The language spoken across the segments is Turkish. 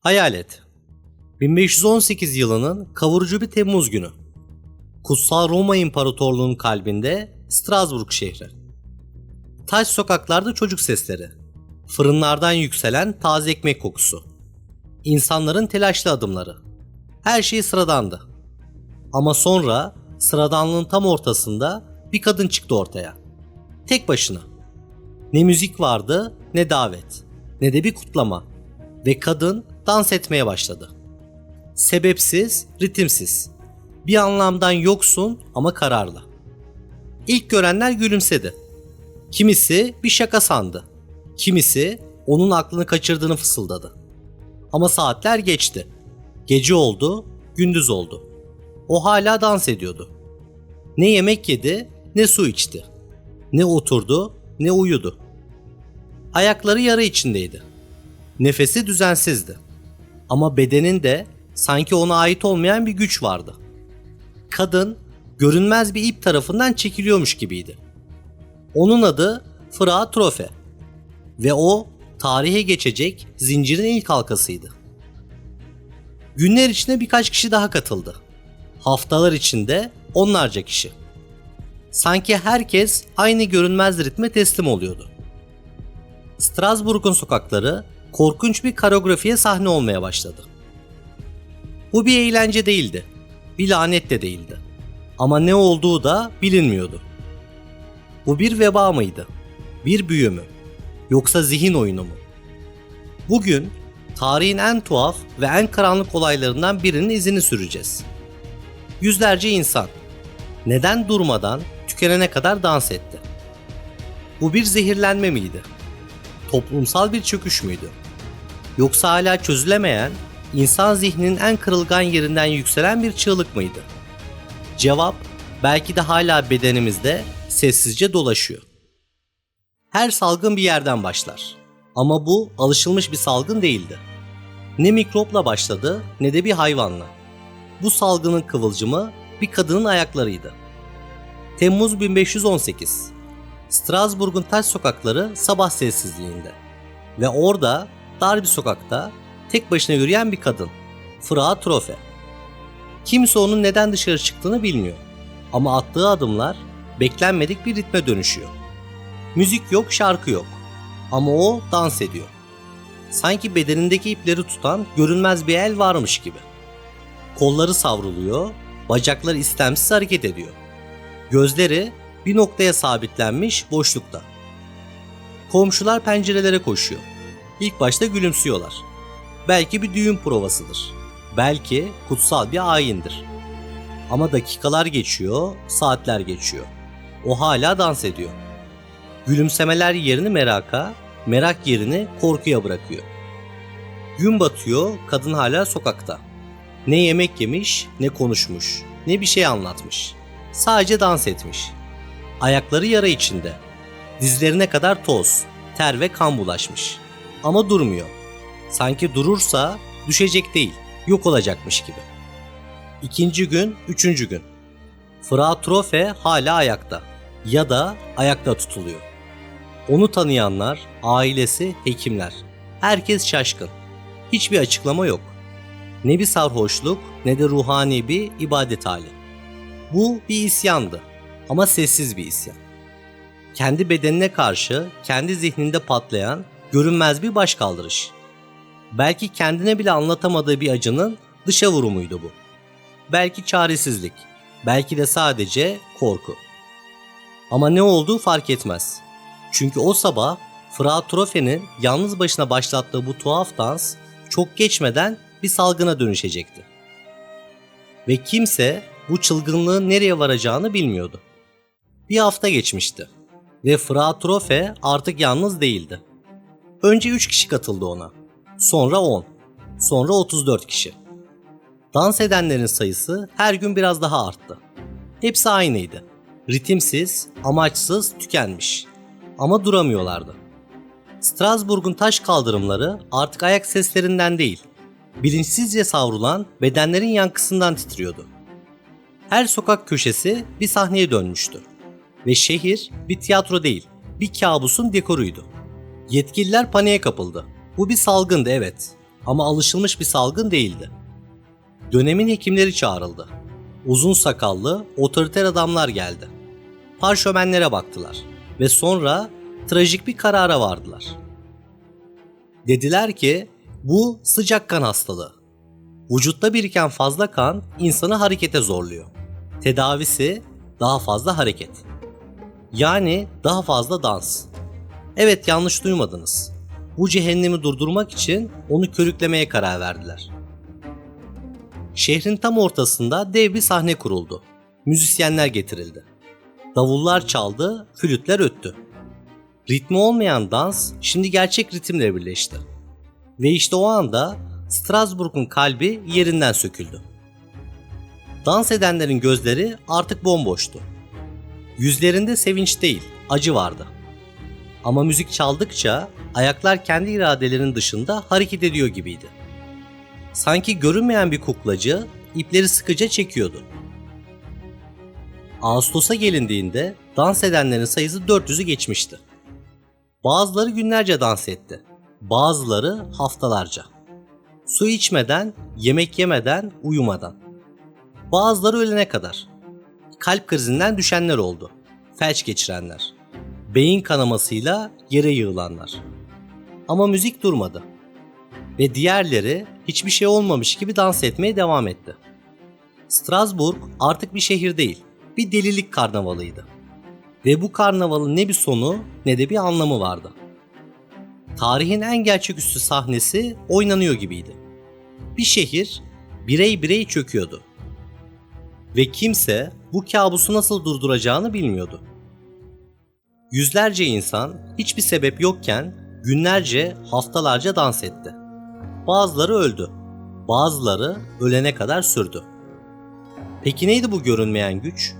Hayal et. 1518 yılının kavurucu bir Temmuz günü. Kutsal Roma İmparatorluğu'nun kalbinde Strasbourg şehri. Taş sokaklarda çocuk sesleri. Fırınlardan yükselen taze ekmek kokusu. İnsanların telaşlı adımları. Her şey sıradandı. Ama sonra sıradanlığın tam ortasında bir kadın çıktı ortaya. Tek başına. Ne müzik vardı ne davet ne de bir kutlama ve kadın dans etmeye başladı. Sebepsiz, ritimsiz. Bir anlamdan yoksun ama kararlı. İlk görenler gülümsedi. Kimisi bir şaka sandı. Kimisi onun aklını kaçırdığını fısıldadı. Ama saatler geçti. Gece oldu, gündüz oldu. O hala dans ediyordu. Ne yemek yedi, ne su içti. Ne oturdu, ne uyudu. Ayakları yara içindeydi. Nefesi düzensizdi. Ama bedeninde sanki ona ait olmayan bir güç vardı. Kadın görünmez bir ip tarafından çekiliyormuş gibiydi. Onun adı Fra Trofe ve o tarihe geçecek zincirin ilk halkasıydı. Günler içinde birkaç kişi daha katıldı. Haftalar içinde onlarca kişi. Sanki herkes aynı görünmez ritme teslim oluyordu. Strasbourg'un sokakları korkunç bir koreografiye sahne olmaya başladı. Bu bir eğlence değildi. Bir lanet de değildi. Ama ne olduğu da bilinmiyordu. Bu bir veba mıydı? Bir büyü mü? Yoksa zihin oyunu mu? Bugün tarihin en tuhaf ve en karanlık olaylarından birinin izini süreceğiz. Yüzlerce insan neden durmadan tükenene kadar dans etti? Bu bir zehirlenme miydi? Toplumsal bir çöküş müydü? Yoksa hala çözülemeyen, insan zihninin en kırılgan yerinden yükselen bir çığlık mıydı? Cevap belki de hala bedenimizde sessizce dolaşıyor. Her salgın bir yerden başlar. Ama bu alışılmış bir salgın değildi. Ne mikropla başladı ne de bir hayvanla. Bu salgının kıvılcımı bir kadının ayaklarıydı. Temmuz 1518. Strasbourg'un taş sokakları sabah sessizliğinde. Ve orada dar bir sokakta tek başına yürüyen bir kadın. Fra Trofe. Kimse onun neden dışarı çıktığını bilmiyor. Ama attığı adımlar beklenmedik bir ritme dönüşüyor. Müzik yok, şarkı yok. Ama o dans ediyor. Sanki bedenindeki ipleri tutan görünmez bir el varmış gibi. Kolları savruluyor, bacakları istemsiz hareket ediyor. Gözleri bir noktaya sabitlenmiş boşlukta. Komşular pencerelere koşuyor. İlk başta gülümsüyorlar. Belki bir düğün provasıdır. Belki kutsal bir ayindir. Ama dakikalar geçiyor, saatler geçiyor. O hala dans ediyor. Gülümsemeler yerini meraka, merak yerini korkuya bırakıyor. Gün batıyor, kadın hala sokakta. Ne yemek yemiş, ne konuşmuş, ne bir şey anlatmış. Sadece dans etmiş. Ayakları yara içinde. Dizlerine kadar toz, ter ve kan bulaşmış. Ama durmuyor. Sanki durursa düşecek değil, yok olacakmış gibi. İkinci gün, üçüncü gün. Fra Trofe hala ayakta ya da ayakta tutuluyor. Onu tanıyanlar, ailesi, hekimler. Herkes şaşkın. Hiçbir açıklama yok. Ne bir sarhoşluk ne de ruhani bir ibadet hali. Bu bir isyandı ama sessiz bir isyan. Kendi bedenine karşı kendi zihninde patlayan görünmez bir başkaldırış. Belki kendine bile anlatamadığı bir acının dışa vurumuydu bu. Belki çaresizlik, belki de sadece korku. Ama ne olduğu fark etmez. Çünkü o sabah Fra Trofe'nin yalnız başına başlattığı bu tuhaf dans çok geçmeden bir salgına dönüşecekti. Ve kimse bu çılgınlığın nereye varacağını bilmiyordu. Bir hafta geçmişti ve Fra Trofe artık yalnız değildi. Önce 3 kişi katıldı ona. Sonra 10. Sonra 34 kişi. Dans edenlerin sayısı her gün biraz daha arttı. Hepsi aynıydı. Ritimsiz, amaçsız, tükenmiş. Ama duramıyorlardı. Strasbourg'un taş kaldırımları artık ayak seslerinden değil, bilinçsizce savrulan bedenlerin yankısından titriyordu. Her sokak köşesi bir sahneye dönmüştü. Ve şehir bir tiyatro değil, bir kabusun dekoruydu. Yetkililer paniğe kapıldı. Bu bir salgındı evet. ama alışılmış bir salgın değildi. Dönemin hekimleri çağrıldı. Uzun sakallı, otoriter adamlar geldi. Parşömenlere baktılar ve sonra trajik bir karara vardılar. Dediler ki bu sıcak kan hastalığı. Vücutta biriken fazla kan insanı harekete zorluyor. Tedavisi daha fazla hareket. Yani daha fazla dans. Evet yanlış duymadınız. Bu cehennemi durdurmak için onu körüklemeye karar verdiler. Şehrin tam ortasında dev bir sahne kuruldu. Müzisyenler getirildi. Davullar çaldı, flütler öttü. Ritmi olmayan dans şimdi gerçek ritimle birleşti. Ve işte o anda Strasbourg'un kalbi yerinden söküldü. Dans edenlerin gözleri artık bomboştu. Yüzlerinde sevinç değil, acı vardı. Ama müzik çaldıkça ayaklar kendi iradelerinin dışında hareket ediyor gibiydi. Sanki görünmeyen bir kuklacı ipleri sıkıca çekiyordu. Ağustos'a gelindiğinde dans edenlerin sayısı 400'ü geçmişti. Bazıları günlerce dans etti. Bazıları haftalarca. Su içmeden, yemek yemeden, uyumadan. Bazıları ölene kadar. Kalp krizinden düşenler oldu. Felç geçirenler. Beyin kanamasıyla yere yığılanlar. Ama müzik durmadı. Ve diğerleri hiçbir şey olmamış gibi dans etmeye devam etti. Strasbourg artık bir şehir değil, bir delilik karnavalıydı. Ve bu karnavalın ne bir sonu ne de bir anlamı vardı. Tarihin en gerçeküstü sahnesi oynanıyor gibiydi. Bir şehir birey birey çöküyordu. Ve kimse bu kabusu nasıl durduracağını bilmiyordu. Yüzlerce insan hiçbir sebep yokken günlerce, haftalarca dans etti. Bazıları öldü. Bazıları ölene kadar sürdü. Peki neydi bu görünmeyen güç?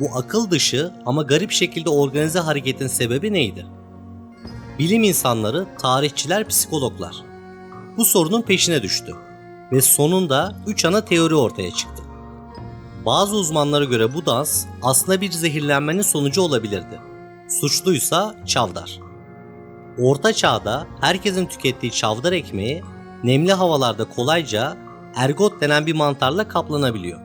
Bu akıl dışı ama garip şekilde organize hareketin sebebi neydi? Bilim insanları, tarihçiler, psikologlar bu sorunun peşine düştü ve sonunda 3 ana teori ortaya çıktı. Bazı uzmanlara göre bu dans aslında bir zehirlenmenin sonucu olabilirdi. Suçluysa çavdar. Orta çağda herkesin tükettiği çavdar ekmeği nemli havalarda kolayca ergot denen bir mantarla kaplanabiliyor.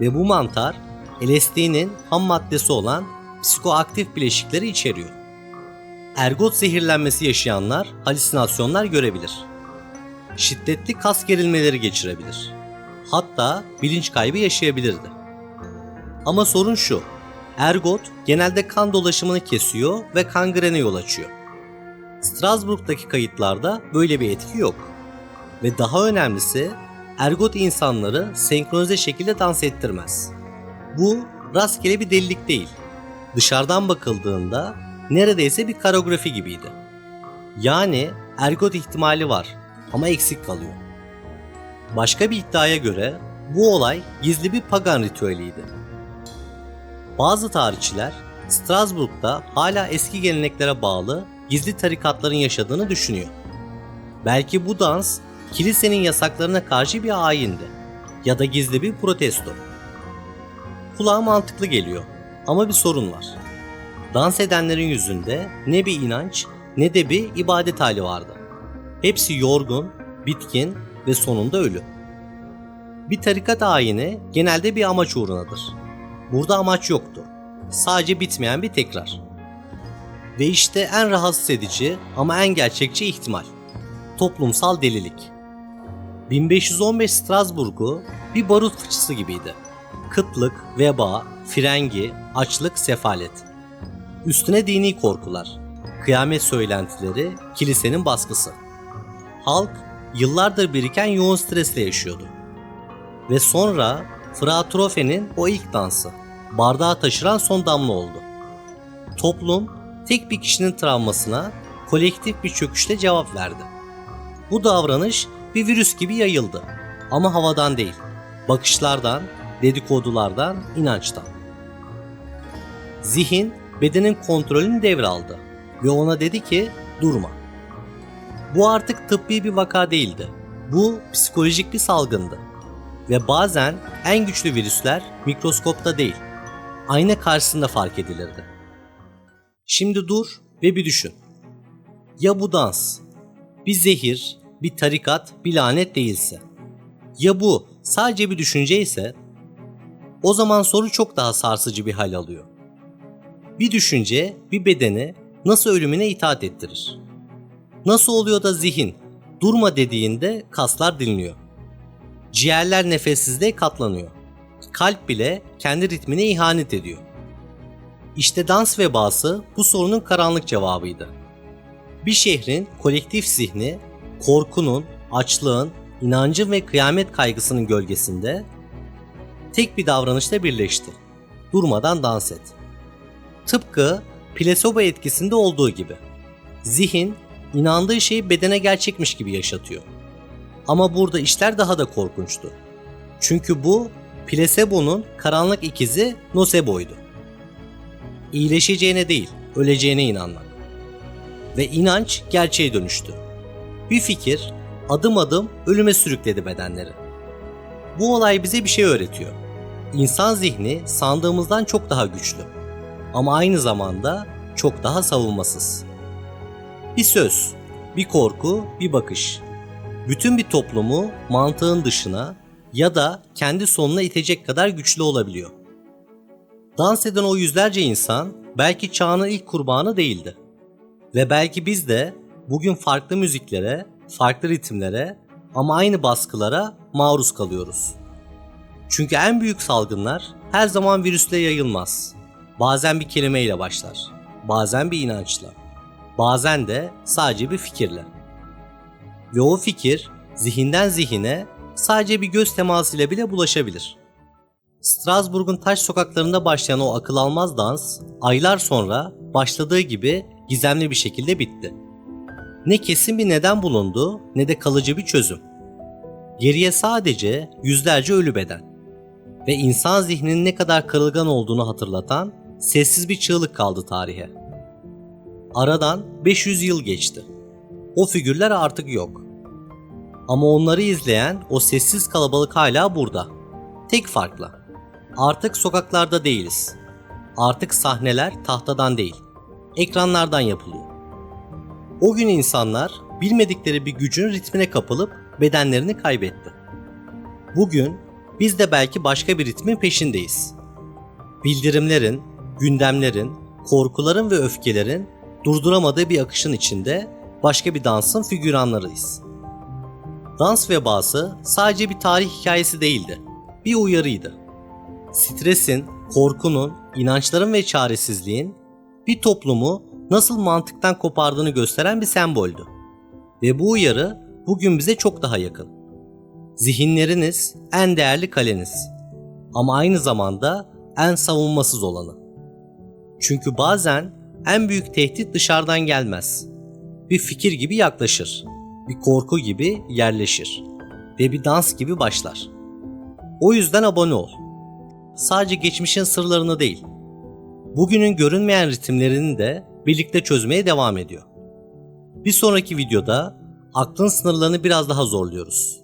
Ve bu mantar LSD'nin ham maddesi olan psikoaktif bileşikleri içeriyor. Ergot zehirlenmesi yaşayanlar halüsinasyonlar görebilir. Şiddetli kas gerilmeleri geçirebilir. Hatta bilinç kaybı yaşayabilirdi. Ama sorun şu. Ergot genelde kan dolaşımını kesiyor ve kangrene yol açıyor. Strasbourg'daki kayıtlarda böyle bir etki yok. Ve daha önemlisi ergot insanları senkronize şekilde dans ettirmez. Bu rastgele bir delilik değil. Dışarıdan bakıldığında neredeyse bir koreografi gibiydi. Yani ergot ihtimali var ama eksik kalıyor. Başka bir iddiaya göre bu olay gizli bir pagan ritüeliydi. Bazı tarihçiler Strasbourg'da hala eski geleneklere bağlı gizli tarikatların yaşadığını düşünüyor. Belki bu dans kilisenin yasaklarına karşı bir ayindi ya da gizli bir protesto. Kulağa mantıklı geliyor ama bir sorun var. Dans edenlerin yüzünde ne bir inanç ne de bir ibadet hali vardı. Hepsi yorgun, bitkin ve sonunda ölü. Bir tarikat ayini genelde bir amaç uğrunadır. Burada amaç yoktu. Sadece bitmeyen bir tekrar. Ve işte en rahatsız edici ama en gerçekçi ihtimal. Toplumsal delilik. 1515 Strasburg'u bir barut fıçısı gibiydi. Kıtlık, veba, frengi, açlık, sefalet. Üstüne dini korkular, kıyamet söylentileri, kilisenin baskısı. Halk yıllardır biriken yoğun stresle yaşıyordu. Ve sonra Fratrofe'nin o ilk dansı, bardağı taşıran son damla oldu. Toplum tek bir kişinin travmasına kolektif bir çöküşle cevap verdi. Bu davranış bir virüs gibi yayıldı. Ama havadan değil, bakışlardan, dedikodulardan, inançtan. Zihin bedenin kontrolünü devraldı ve ona dedi ki durma. Bu artık tıbbi bir vaka değildi. Bu psikolojik bir salgındı. Ve bazen en güçlü virüsler mikroskopta değil, ayna karşısında fark edilirdi. Şimdi dur ve bir düşün. Ya bu dans bir zehir, bir tarikat, bir lanet değilse. Ya bu sadece bir düşünce ise o zaman soru çok daha sarsıcı bir hal alıyor. Bir düşünce bir bedeni nasıl ölümüne itaat ettirir? Nasıl oluyor da zihin durma dediğinde kaslar dinliyor? Ciğerler nefessizliğe katlanıyor. Kalp bile kendi ritmine ihanet ediyor. İşte dans vebası bu sorunun karanlık cevabıydı. Bir şehrin kolektif zihni korkunun, açlığın, inancın ve kıyamet kaygısının gölgesinde tek bir davranışla birleşti. Durmadan dans et. Tıpkı plasebo etkisinde olduğu gibi. Zihin inandığı şeyi bedene gerçekmiş gibi yaşatıyor. Ama burada işler daha da korkunçtu. Çünkü bu plasebonun karanlık ikizi nocebo'ydu. İyileşeceğine değil, öleceğine inanmak. Ve inanç gerçeğe dönüştü. Bir fikir adım adım ölüme sürükledi bedenleri. Bu olay bize bir şey öğretiyor. İnsan zihni sandığımızdan çok daha güçlü. Ama aynı zamanda çok daha savunmasız. Bir söz, bir korku, bir bakış. Bütün bir toplumu mantığın dışına ya da kendi sonuna itecek kadar güçlü olabiliyor. Dans eden o yüzlerce insan belki çağının ilk kurbanı değildi. Ve belki biz de bugün farklı müziklere, farklı ritimlere ama aynı baskılara maruz kalıyoruz. Çünkü en büyük salgınlar her zaman virüsle yayılmaz. Bazen bir kelimeyle başlar, bazen bir inançla, bazen de sadece bir fikirle. Ve o fikir zihinden zihine sadece bir göz temasıyla bile bulaşabilir. Strasbourg'un taş sokaklarında başlayan o akıl almaz dans aylar sonra başladığı gibi gizemli bir şekilde bitti. Ne kesin bir neden bulundu ne de kalıcı bir çözüm. Geriye sadece yüzlerce ölü beden ve insan zihninin ne kadar kırılgan olduğunu hatırlatan sessiz bir çığlık kaldı tarihe. Aradan 500 yıl geçti. O figürler artık yok. Ama onları izleyen o sessiz kalabalık hala burada. Tek farkla. Artık sokaklarda değiliz. Artık sahneler tahtadan değil, ekranlardan yapılıyor. O gün insanlar bilmedikleri bir gücün ritmine kapılıp bedenlerini kaybetti. Bugün biz de belki başka bir ritmin peşindeyiz. Bildirimlerin, gündemlerin, korkuların ve öfkelerin durduramadığı bir akışın içinde başka bir dansın figüranlarıyız. Dans vebası sadece bir tarih hikayesi değildi, bir uyarıydı. Stresin, korkunun, inançların ve çaresizliğin bir toplumu nasıl mantıktan kopardığını gösteren bir semboldü. Ve bu uyarı bugün bize çok daha yakın. Zihinleriniz en değerli kaleniz. Ama aynı zamanda en savunmasız olanı. Çünkü bazen en büyük tehdit dışarıdan gelmez. Bir fikir gibi yaklaşır. Bir korku gibi yerleşir. Ve bir dans gibi başlar. O yüzden abone ol. Sadece geçmişin sırlarını değil, bugünün görünmeyen ritimlerini de birlikte çözmeye devam ediyor. Bir sonraki videoda aklın sınırlarını biraz daha zorluyoruz.